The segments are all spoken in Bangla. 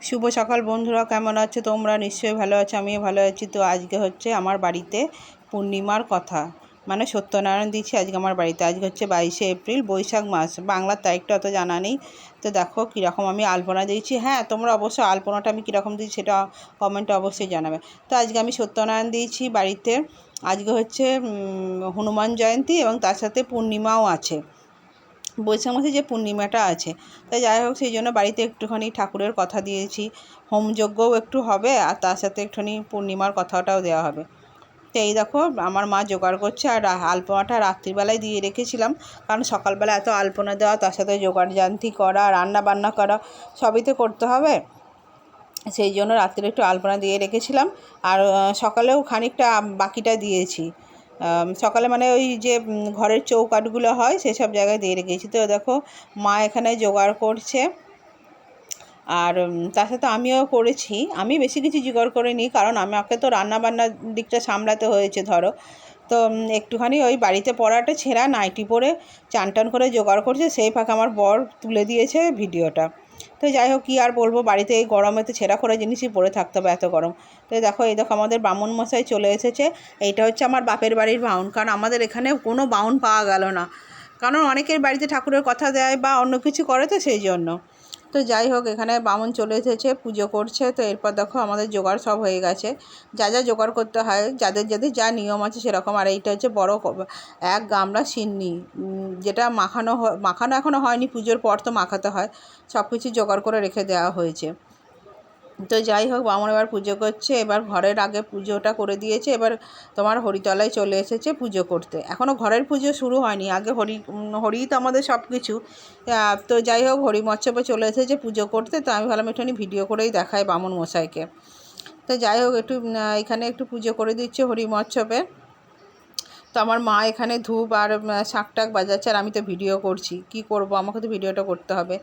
শুভ সকাল বন্ধুরা, কেমন আছো তোমরা? নিশ্চয়ই ভালো আছো, আমিও ভালো আছি। তো আজকে হচ্ছে আমার বাড়িতে পূর্ণিমার কথা। মানে সত্যনারায়ণ দিচ্ছি আজকে আমার বাড়িতে। আজকে হচ্ছে বাইশে এপ্রিল, বৈশাখ মাস। বাংলার তারিখটা অত জানা নেই। তো দেখো কীরকম আমি আলপনা দিয়েছি। হ্যাঁ তোমরা অবশ্যই আলপনাটা আমি কীরকম দিয়েছি সেটা কমেন্টে অবশ্যই জানাবে। তো আজকে আমি সত্যনারায়ণ দিয়েছি বাড়িতে। আজকে হচ্ছে হনুমান জয়ন্তী এবং তার সাথে পূর্ণিমাও আছে। বৈশাখ মাসে যে পূর্ণিমাটা আছে, তাই যাই হোক সেই জন্য বাড়িতে একটুখানি ঠাকুরের কথা দিয়েছি। হোমযজ্ঞও একটু হবে আর তার সাথে একটুখানি পূর্ণিমার কথাটাও দেওয়া হবে। তো এই দেখো, আমার মা জোগাড় করছে আর আলপনাটা রাত্রিবেলায় দিয়ে রেখেছিলাম। কারণ সকালবেলা এত আলপনা দেওয়া, তার সাথে জোগাড় জান্তি করা রান্না বান্না করা, সবই তো করতে হবে। সেই জন্য রাত্রে একটু আলপনা দিয়ে রেখেছিলাম। আর সকালেও খানিকটা বাকিটা দিয়েছি। সকালে মানে ওই যে ঘরের চৌকাঠগুলো হয়, সেসব জায়গায় দিয়ে রেখেছি। তো দেখো, মা এখানে জোগাড় করছে। আর তার সাথে আমিও করেছি। আমি বেশি কিছু জোগাড় করিনি, কারণ আমাকে তো রান্নাবান্নার দিকটা সামলাতে হয়েছে, ধরো। তো একটুখানি ওই বাড়িতে পড়াটা ছেঁড়া, নাইটি পরে চান টান করে জোগাড় করছে। সেই ফাঁকে আমার বর তুলে দিয়েছে ভিডিওটা। তো যাই হোক, কী আর বলব? বাড়িতে এই গরমে তো ছেঁড়া খোড়া জিনিসই পরে থাকতে হবে এত গরম। তো দেখো, এই দেখো, আমাদের বামুন মশাই চলে এসেছে। এইটা হচ্ছে আমার বাপের বাড়ির বাউন, কারণ আমাদের এখানে কোনো বাউন পাওয়া গেল না। কারণ অনেকের বাড়িতে ঠাকুরের কথা দেয় বা অন্য কিছু করে তো সেই জন্য। তো যাই হোক, এখানে বামুন চলে এসেছে, পুজো করছে। তো এরপর দেখো আমাদের জোগাড় সব হয়ে গেছে। যা যা জোগাড় করতে হয়, যাদের যাদের যা নিয়ম আছে সেরকম। আর এইটা হচ্ছে বড় এক গামলা সিন্নি। যেটা মাখানো মাখানো এখনও হয়নি, পুজোর পর তো মাখাতে হয়। সব কিছু জোগাড় করে রেখে দেওয়া হয়েছে। তো যাই হোক, বামন এবার পুজো করছে। এবার ঘরের আগে পুজোটা করে দিয়েছে। এবার তোমার হরিতলায় চলে এসেছে পুজো করতে। এখনও ঘরের পুজো শুরু হয়নি। আগে হরি হরিই তো আমাদের সব কিছু তো যাই হোক, হরি মৎসবে চলে এসেছে পুজো করতে। তো আমি ভাবলাম একটুখানি ভিডিও করেই দেখাই বামন মশাইকে। তো যাই হোক, একটু এখানে একটু পুজো করে দিচ্ছে হরি মৎসবে। তো আমার মা এখানে ধূপ আর শাক টাক বাজাচ্ছে আর আমি তো ভিডিও করছি। কি করব? আমাকে তো ভিডিওটা করতে হবে।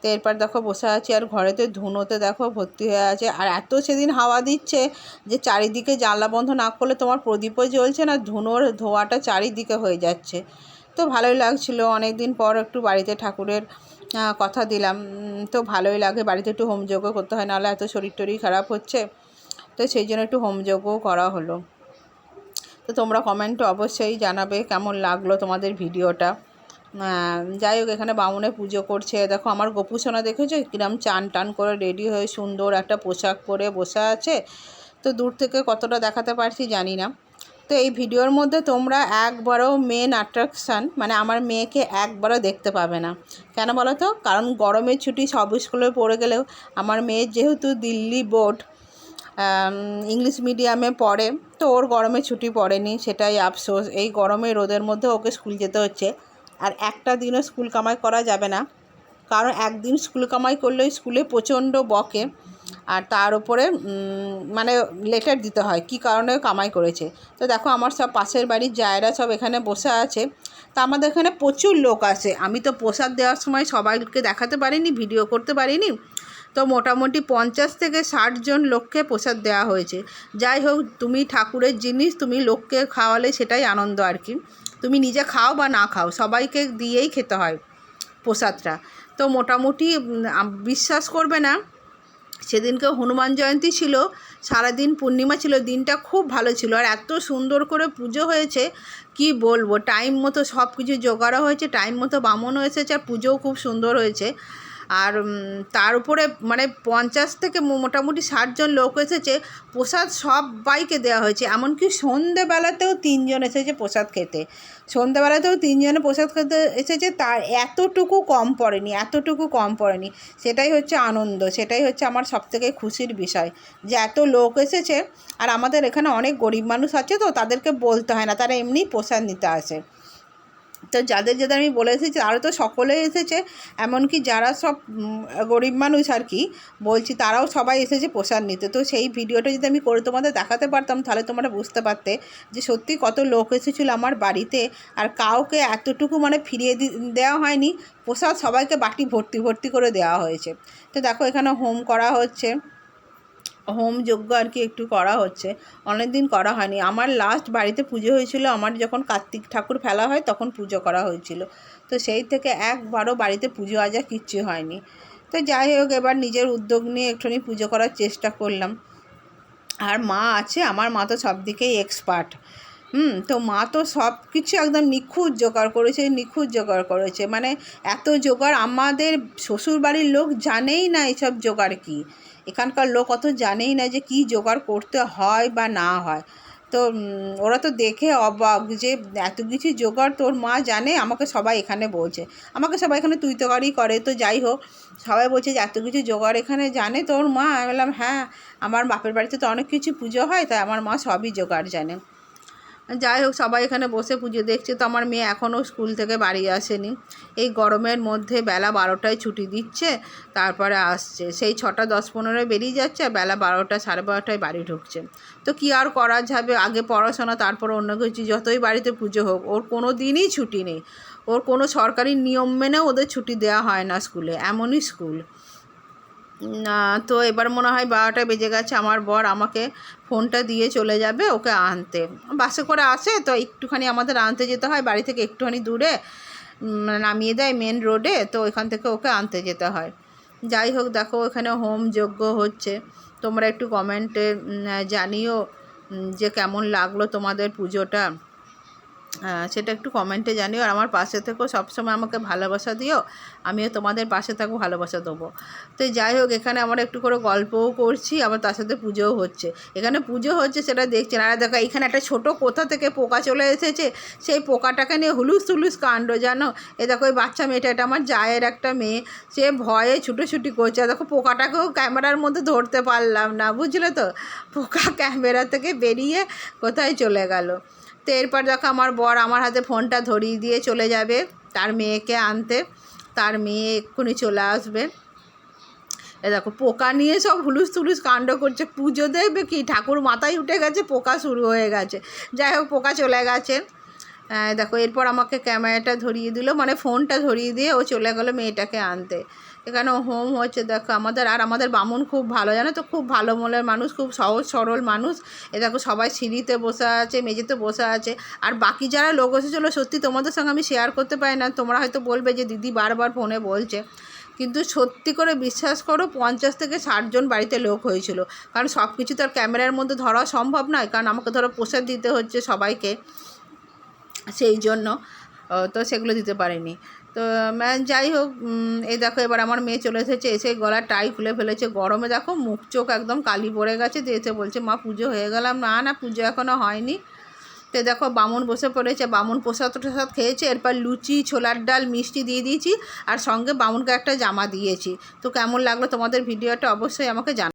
তো এরপর দেখো বসে আছি আর ঘরেতে ধুনোতে দেখো ভর্তি হয়ে আছে। আর এত সেদিন হাওয়া দিচ্ছে যে চারিদিকে জানলা বন্ধ না করলে তোমার প্রদীপও জ্বলছে না, ধুনোর ধোয়াটা চারিদিকে হয়ে যাচ্ছে। তো ভালোই লাগছিল। অনেক দিন পর একটু বাড়িতে ঠাকুরের কথা দিলাম। তো ভালোই লাগে। বাড়িতে একটু হোমযজ্ঞ করতে হয়, নাহলে এত শরীর টরীর খারাপ হচ্ছে। তো সেই জন্য একটু হোমযজ্ঞও করা হলো। তো তোমরা কমেন্টে অবশ্যই জানাবে কেমন লাগল তোমাদের ভিডিওটা। যাই হোক, এখানে বামুনে পুজো করছে। দেখো, আমার গোপুসোনা দেখেছ? কিরম চান টান করে রেডি হয়ে সুন্দর একটা পোশাক পরে বসে আছে। তো দূর থেকে কতটা দেখাতে পারছি জানি না। তো এই ভিডিওর মধ্যে তোমরা একবারও মেন অ্যাট্রাকশান মানে আমার মেয়েকে একবারও দেখতে পাবে না। কেন বলো তো? কারণ গরমের ছুটি সব স্কুলে পড়ে গেলেও আমার মেয়ের যেহেতু দিল্লি বোর্ড ইংলিশ মিডিয়ামে পড়ে তো ওর গরমে ছুটি পড়েনি, সেটাই আফসোস। এই গরমে রোদের মধ্যে ওকে স্কুল যেতে হচ্ছে। আর একটা দিনও স্কুল কামাই করা যাবে না। কারণ একদিন স্কুল কামাই করলেই স্কুলে প্রচণ্ড বকে। আর তার উপরে মানে লেটার দিতে হয়, কি কারণে কামাই করেছে। তো দেখো, আমার সব পাশের বাড়ির জায়রা সব এখানে বসে আছে। তা আমাদের এখানে প্রচুর লোক আসে। আমি তো প্রসাদ দেওয়ার সময় সবাইকে দেখাতে পারিনি, ভিডিও করতে পারিনি। তো মোটামুটি পঞ্চাশ থেকে ষাট জন লোককে প্রসাদ দেওয়া হয়েছে। যাই হোক, তুমি ঠাকুরের জিনিস তুমি লোককে খাওয়ালে সেটাই আনন্দ আর কি। তুমি নিজে খাও বা না খাও, সবাইকে দিয়েই খেতে হয় প্রসাদটা। তো মোটামুটি বিশ্বাস করবে না সেদিনকে হনুমান জয়ন্তী ছিল, সারাদিন পূর্ণিমা ছিল, দিনটা খুব ভালো ছিল। আর এত সুন্দর করে পুজো হয়েছে, কি বলব? টাইম মতো সব কিছু জোগাড়ও হয়েছে টাইম মতো বামনও এসেছে, আর পুজোও খুব সুন্দর হয়েছে। আর তার উপরে মানে পঞ্চাশ থেকে মোটামুটি ষাটজন লোক এসেছে, প্রসাদ সবাইকে দেওয়া হয়েছে। এমনকি সন্ধেবেলাতেও তিনজন এসেছে প্রসাদ খেতে। সন্ধেবেলাতেও তিনজনে প্রসাদ খেতে এসেছে, তার এতটুকু কম পড়েনি, এতটুকু কম পড়েনি। সেটাই হচ্ছে আনন্দ, সেটাই হচ্ছে আমার সবথেকে খুশির বিষয়। যে এত লোক এসেছে, আর আমাদের এখানে অনেক গরিব মানুষ আছে তো, তাদেরকে বলতে হয় না, তারা এমনিই প্রসাদ নিতে আসে। তো যাদের যাদের আমি বলে এসেছি আরও তো সকলেই এসেছে। এমনকি যারা সব গরিব মানুষ আর কি, বলছি তারাও সবাই এসেছে প্রসাদ নিতে। তো সেই ভিডিওটা যদি আমি করে তোমাদের দেখাতে পারতাম, তাহলে তোমরা বুঝতে পারতে যে সত্যি কত লোক এসেছিল আমার বাড়িতে। আর কাউকে এতটুকু মানে ফিরিয়ে দেওয়া হয়নি। প্রসাদ সবাইকে বাটি ভর্তি ভর্তি করে দেওয়া হয়েছে। তো দেখো এখানে হোম করা হচ্ছে। হোম যজ্ঞ আর কি একটু করা হচ্ছে। অনেক দিন করা হয়নি। আমার লাস্ট বাড়িতে পুজো হয়েছিল, আমার যখন কার্তিক ঠাকুর ফেলা হয় তখন পুজো করা হয়েছিল। তো সেই থেকে একবারও বাড়িতে পুজো আজা কিচ্ছু হয়নি। তো যাই হোক, এবার নিজের উদ্যোগ নিয়ে একটুখানি পুজো করার চেষ্টা করলাম। আর মা আছে, আমার মা তো সব দিকেই এক্সপার্ট হুম, তো মা তো সব কিছু একদম নিখুঁত জোগাড় করেছে, নিখুঁত জোগাড় করেছে। মানে এত জোগাড় আমাদের শ্বশুর বাড়ির লোক জানেই না এসব জোগাড় কী। এখানকার লোক অত জানেই না যে কি জোগাড় করতে হয় বা না হয়। তো ওরা তো দেখে অবাক যে এত কিছু জোগাড় তোর মা জানে, আমাকে সবাই এখানে বলছে। আমাকে সবাই এখানে তুই তোকারি করে। তো যাই হোক, সবাই বলছে যে এত কিছু জোগাড় এখানে জানে তোর মা? আমি বললাম হ্যাঁ আমার বাপের বাড়িতে তো অনেক কিছু পুজো হয়, তাই আমার মা সবই জোগাড় জানে। যাই হোক, সবাই এখানে বসে পুজো দেখছে। তো আমার মেয়ে এখনও স্কুল থেকে বাড়ি আসেনি। এই গরমের মধ্যে বেলা বারোটায় ছুটি দিচ্ছে, তারপরে আসছে। সেই ছটা দশ পনেরোয় বেরিয়ে যাচ্ছে আর বেলা বারোটা সাড়ে বারোটায় বাড়ি ঢুকছে। তো কী আর করা যাবে? আগে পড়াশোনা, তারপর অন্য কিছু। যতই বাড়িতে পুজো হোক, ওর কোনো দিনই ছুটি নেই। ওর কোনো সরকারি নিয়ম মেনেও ওদের ছুটি দেওয়া হয় না স্কুলে, এমনই স্কুল। তো এবার মনে হয় বারোটা বেজে গেছে, আমার বর আমাকে ফোনটা দিয়ে চলে যাবে, ওকে আনতে। বাসে করে আসে, তো একটুখানি আমাদের আনতে যেতে হয়, বাড়ি থেকে একটুখানি দূরে নামিয়ে দেয় মেন রোডে তো এখান থেকে ওকে আনতে যেতে হয়। যাই হোক, দেখো এখানে হোম যজ্ঞ হচ্ছে। তোমরা একটু কমেন্টে জানিও যে কেমন লাগল তোমাদের পুজোটা। সেটা একটু কমেন্টে জানিও। আর আমার পাশে থেকেও সবসময় আমাকে ভালোবাসা দিও। আমিও তোমাদের পাশে থাকব, ভালোবাসা দেবো। তো যাই হোক, এখানে আমরা একটু করে গল্পও করছি, আবার তার সাথে পুজোও হচ্ছে। এখানে পুজো হচ্ছে সেটা দেখছেন। আর দেখো, এখানে একটা ছোট কোথা থেকে পোকা চলে এসেছে, সেই পোকাটাকে নিয়ে হুলুস তুলুস কাণ্ড, জানো? এ দেখো, ওই বাচ্চা মেয়েটা, এটা আমার জায়ের একটা মেয়ে। সে ভয়ে ছুটোছুটি করছে। আর দেখো, পোকাটাকেও ক্যামেরার মধ্যে ধরতে পারলাম না, বুঝলে তো? পোকা ক্যামেরা থেকে বেরিয়ে কোথায় চলে গেল? তো এরপর দেখো আমার বর আমার হাতে ফোনটা ধরিয়ে দিয়ে চলে যাবে তার মেয়েকে আনতে। তার মেয়ে এক্ষুনি চলে আসবে। এ দেখো, পোকা নিয়ে সব হুলুস তুলুস কাণ্ড করছে। পুজো দেখবে কি? ঠাকুর মাথায় উঠে গেছে, পোকা শুরু হয়ে গেছে। যাই হোক, পোকা চলে গেছে। দেখো, এরপর আমাকে ক্যামেরাটা ধরিয়ে দিল মানে ফোনটা ধরিয়ে দিয়ে ও চলে গেলো মেয়েটাকে আনতে। এখানে হোম হচ্ছে দেখো আমাদের, আর আমাদের বামুন খুব ভালো, জানো তো? খুব ভালো মনের মানুষ, খুব সহজ সরল মানুষ। এ দেখো সবাই সিঁড়িতে বসে আছে, মেঝেতে বসে আছে। আর বাকি যারা লোক এসেছিল, সত্যি তোমাদের সঙ্গে আমি শেয়ার করতে পারি না। তোমরা হয়তো বলবে যে দিদি বারবার ফোনে বলছে। কিন্তু সত্যি করে বিশ্বাস করো, পঞ্চাশ থেকে ষাটজন বাড়িতে লোক হয়েছিল। কারণ সব কিছু তো আর ক্যামেরার মধ্যে ধরা সম্ভব নয়, কারণ আমাকে ধরো প্রসাদ দিতে হচ্ছে সবাইকে। সেই জন্য তো সেগুলো দিতে পারিনি। তো যাই হোক এই দেখো, এবার আমার মেয়ে চলে এসেছে, এসে গলার টাই খুলে ফেলেছে। গরমে দেখো, মুখ, চোখ একদম কালি পড়ে গেছে, দিয়ে এসে বলছে, মা, পুজো হয়ে গেলাম না না, পুজো এখনও হয়নি। তো দেখো, বামুন বসে পড়েছে। বামুন প্রসাদ টসাদ খেয়েছে। এরপর লুচি, ছোলার ডাল, মিষ্টি দিয়ে দিয়েছি। আর সঙ্গে বামুনকে একটা জামা দিয়েছি। তো কেমন লাগল তোমাদের ভিডিওটা অবশ্যই আমাকে জানা